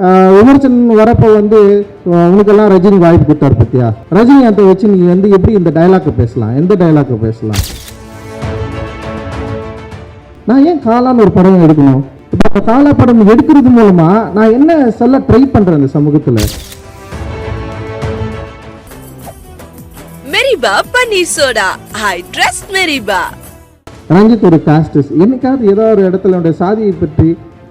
விமர்சனம் வரப்போ வந்து உனக்கெல்லாம் ரஜினி வாய்ப்பு கொடுத்தாரு பத்தியா? ரஜினி அந்த வச்சு நீ வந்து எப்படி இந்த டைலாக்கை பேசலாம்? எந்த டைலாக்கை பேசலாம்? நான் ஏன் காலான்னு ஒரு படம் எடுக்கணும்? இப்போ காலா படம் எடுக்கிறது மூலமா நான் என்ன சொல்ல ட்ரை பண்றேன் இந்த சமூகத்துல? மெரிபா பன்னீர் சோடா. ஐ ட்ரஸ்ட் மெரிபா. ரஞ்சித் ஒரு காஸ்டஸ் என்னைக்காவது ஏதோ ஒரு இடத்துல சாதியை பற்றி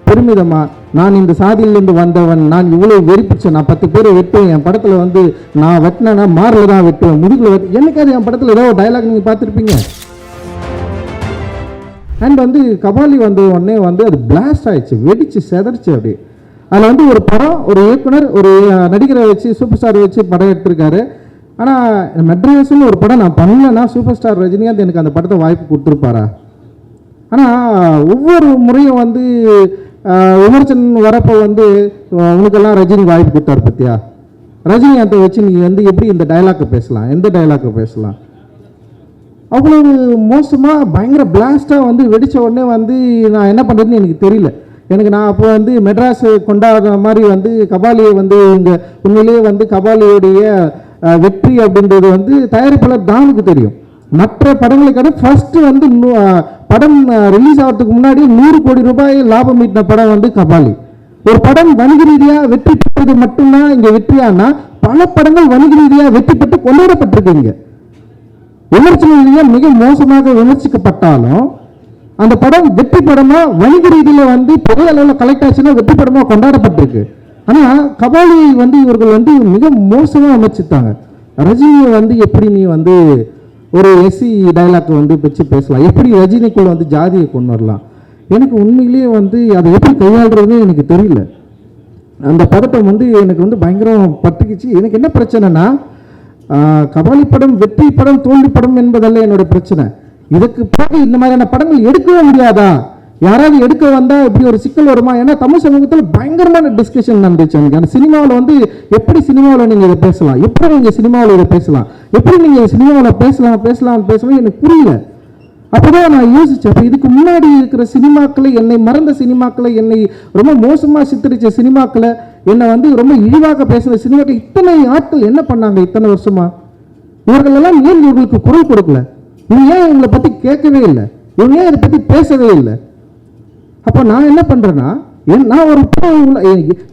பெருமிதமா நான் இந்த சாதியிலிருந்து வந்தவன் நான் இவ்வளவு வெறிப்பிச்சேன் நான் பத்து பேரை வெட்டுவேன் என் படத்துல வந்து நான் வெட்டினேன்னா மாரில் தான் வெட்டுவேன் முதுகில் வெட்டு என்னைக்காவது என் படத்துல ஏதோ ஒரு டைலாக் நீங்க பார்த்துருப்பீங்க? அண்ட் வந்து கபாலி வந்த உடனே வந்து அது பிளாஸ்ட் ஆயிடுச்சு வெடிச்சு செதறிச்சு அப்படி அதில் வந்து ஒரு படம் ஒரு இயக்குனர் ஒரு நடிகரை வச்சு சூப்பர் ஸ்டார் வச்சு படம் எடுத்திருக்காரு. ஆனால் மெட்ராஸ்னு ஒரு படம் நான் பண்ணலன்னா சூப்பர் ஸ்டார் ரஜினிகாந்த் எனக்கு அந்த படத்தை வாய்ப்பு கொடுத்துருப்பாரா? ஆனால் ஒவ்வொரு முறையும் வந்து அஹ், விமர்சனம் வரப்போ வந்து உங்களுக்கெல்லாம் உனக்கெல்லாம் ரஜினி வாய்ப்பு கொடுத்தாரு பத்தியா? ரஜினிகாந்தை வச்சு நீ வந்து எப்படி இந்த டைலாக்கை பேசலாம்? எந்த டைலாக்கை பேசலாம்? அவ்வளவு மோசமாக பயங்கர பிளாஸ்டாக வந்து வெடித்த உடனே வந்து நான் என்ன பண்ணுறதுன்னு எனக்கு தெரியல. எனக்கு நான் அப்போ வந்து மெட்ராஸ் கொண்டாடுற மாதிரி வந்து கபாலியை வந்து இங்கே உண்மையிலேயே வந்து கபாலியுடைய வெற்றி அப்படின்றது வந்து தயாரிப்பாளர் தானுக்கு தெரியும். மற்ற படங்களை கடை ஃபஸ்ட்டு வந்து இன்னும் படம் ரிலீஸ் ஆகிறதுக்கு முன்னாடி நூறு கோடி ரூபாய் லாபம் ஈட்டின படம் வந்து கபாலி. ஒரு படம் வணிக ரீதியாக வெற்றி பெற்றது மட்டும்தான் இங்கே வெற்றியானா பல படங்கள் வணிக ரீதியாக வெற்றி பெற்று கொண்டாடப்பட்டிருக்கு இங்கே விமர்சன ரீதியாக மிக மோசமாக விமர்சிக்கப்பட்டாலும் அந்த படம் வெற்றி படமா வணிக ரீதியில் வந்து பெரிய அளவில் கலெக்ட் ஆச்சுன்னா வெற்றி படமா கொண்டாடப்பட்டிருக்கு. ஆனால் கபாலியை வந்து இவர்கள் வந்து மிக மோசமாக விமர்சித்தாங்க. ரஜினியை வந்து எப்படி நீ வந்து ஒரு எஸ்சி டைலாக் வந்து வச்சு பேசலாம். எப்படி ரஜினிக்குள்ள வந்து ஜாதியை கொண்டு வரலாம்? எனக்கு உண்மையிலேயே வந்து அதை எப்படி கையாளுறதுன்னு எனக்கு தெரியல. அந்த பதட்டம் வந்து எனக்கு வந்து பயங்கரம் பட்டுக்குச்சு. எனக்கு என்ன பிரச்சனைனா கபாலி படம் வெற்றி படம் தோல்வி படம் என்பதல்ல என்னோட பிரச்சனை. இதுக்கு பிறகு இந்த மாதிரியான படங்கள் எடுக்கவே முடியாதா? யாராவது எடுக்க வந்தா இப்படி ஒரு சிக்கல் வருமா? ஏன்னா தமிழ் சமூகத்தில் பயங்கரமான டிஸ்கஷன் நடந்துச்சு எனக்கு அந்த சினிமாவில் வந்து எப்படி சினிமாவில் நீங்கள் இதை பேசலாம்? எப்படி நீங்கள் சினிமாவில் இதை பேசலாம்? எப்படி நீங்கள் சினிமாவில் பேசலாம் பேசலாம் பேசலாம் எனக்கு புரியல. அப்போதான் நான் யோசிச்சேன் அப்போ இதுக்கு முன்னாடி இருக்கிற சினிமாக்களை என்னை மறந்த சினிமாக்களை என்னை ரொம்ப மோசமாக சித்தரித்த சினிமாக்களை என்னை வந்து ரொம்ப இழிவாக பேசுகிற சினிமாக்கள் இத்தனை ஆட்கள் என்ன பண்ணாங்க இத்தனை வருஷமா? இவர்கள் எல்லாம் ஏன் இவர்களுக்கு குரல் கொடுக்கல? இவங்க ஏன் இவங்களை பற்றி கேட்கவே இல்லை? இவங்க ஏன் இதை பற்றி பேசவே இல்லை? அப்போ நான் என்ன பண்ணுறேன்னா என் நான் ஒரு இப்போ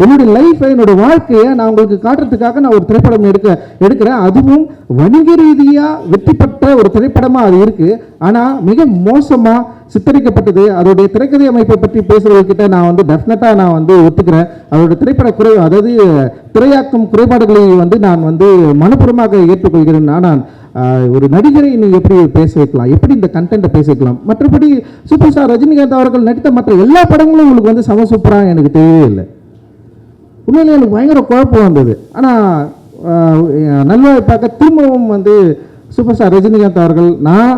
என்னுடைய லைஃப்பை என்னோட வாழ்க்கையை நான் உங்களுக்கு காட்டுறதுக்காக நான் ஒரு திரைப்படம் எடுக்க எடுக்கிறேன். அதுவும் வணிக ரீதியாக வெற்றி பெற்ற ஒரு திரைப்படமாக அது இருக்குது ஆனால் மிக மோசமாக சித்தரிக்கப்பட்டது அதோடைய திரைக்கதை அமைப்பை பற்றி பேசுகிறவர்கிட்ட நான் வந்து டெஃபினட்டாக நான் வந்து ஒத்துக்கிறேன். அதோட திரைப்பட குறை அதாவது திரையாக்கும் குறைபாடுகளை வந்து நான் வந்து மனப்பூர்வமாக ஏற்றுக்கொள்கிறேன். நான் ஒரு நடிகரை நீ எப்படி பேச வைக்கலாம்? எப்படி இந்த கண்டென்ட்டை பேச வைக்கலாம்? மற்றபடி சூப்பர் ஸ்டார் ரஜினிகாந்த் அவர்கள் நடித்த மற்ற எல்லா படங்களும் உங்களுக்கு வந்து சம சூப்பராக எனக்கு தெரியவே இல்லை. உண்மையிலே எனக்கு பயங்கர குழப்பம் வந்தது ஆனால் நல்வாய்ப்பாக்க திரும்பவும் வந்து சூப்பர் ஸ்டார் ரஜினிகாந்த் அவர்கள் நான்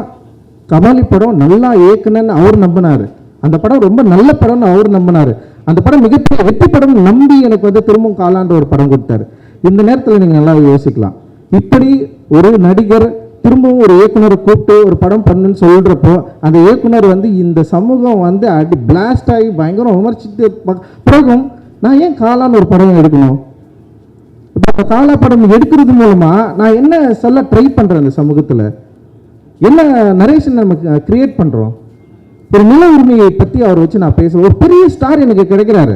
கபாலி படம் நல்லா இயக்குனன்னு அவர் நம்பினார். அந்த படம் ரொம்ப நல்ல படம்னு அவர் நம்பினார். அந்த படம் மிகப்பெரிய வெற்றி படம் நம்பி எனக்கு வந்து திரும்பவும் காலாண்டு ஒரு படம் கொடுத்தாரு. இந்த நேரத்தில் நீங்கள் நல்லா யோசிக்கலாம். இப்படி ஒரு நடிகர் திரும்பவும் ஒரு இயக்குனரை கூப்பிட்டு ஒரு படம் பண்ணுன்னு சொல்கிறப்போ அந்த இயக்குனர் வந்து இந்த சமூகம் வந்து அடி பிளாஸ்ட் ஆகி பயங்கரம் விமர்சித்து பிறகும் நான் ஏன் காலான்னு ஒரு படம் எடுக்கணும்? இப்போ காலா படம் எடுக்கிறது மூலமாக நான் என்ன சொல்ல ட்ரை பண்ணுறேன் அந்த சமூகத்தில்? என்ன நரேஷன் நம்ம கிரியேட் பண்ணுறோம் ஒரு நில உரிமையை பற்றி அவர் வச்சு நான் பேசுகிறேன் ஒரு பெரிய ஸ்டார் எனக்கு கிடைக்கிறாரு.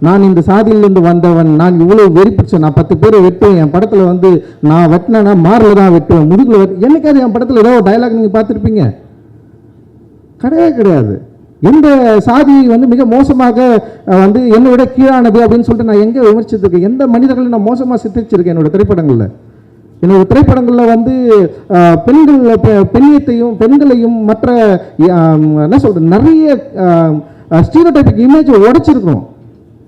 நான் இந்த சாதியிலிருந்து வந்தவன் நான் இவ்வளோ வெறி பிடிச்சேன் நான் பத்து பேரை வெட்டுவேன் என் படத்தில் வந்து நான் வெட்டினேன்னா மாரில் தான் வெட்டுவேன் முதுகில் வெட்டு என்னைக்காவது என் படத்தில் ஏதோ ஒரு டைலாக் நீங்கள் பார்த்துருப்பீங்க? கிடையவே கிடையாது. எந்த சாதி வந்து மிக மோசமாக வந்து என்னை விட கீழானது அப்படின்னு சொல்லிட்டு நான் எங்கே விமர்சித்திருக்கேன்? எந்த மனிதர்களை நான் மோசமாக சித்தரிச்சிருக்கேன் என்னோட திரைப்படங்களில். என்னோட திரைப்படங்களில் வந்து பெண்கள் பெ- பெண்ணியத்தையும் பெண்களையும் மற்ற என்ன சொல்கிறது நிறைய ஸ்டீரோடைபிக் இமேஜை உடைச்சிருக்கணும்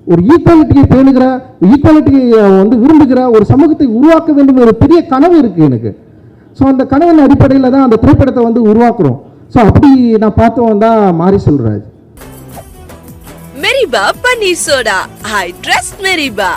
ஒரு ஈக்குவாலிட்டியை பேணுகிற ஈக்குவாலிட்டியை வந்து விரும்புகிற ஒரு சமூகத்தை உருவாக்க வேண்டும் ஒரு பெரிய கனவு இருக்குது எனக்கு. ஸோ அந்த கனவின் அடிப்படையில் தான் அந்த திரைப்படத்தை வந்து உருவாக்குறோம். ஸோ அப்படி நான் பார்த்தவன் தான் மாரி செல்வராஜ் மெரிபா பன்னீர் சோடா ஐ ட்ரஸ்ட் மெரிபா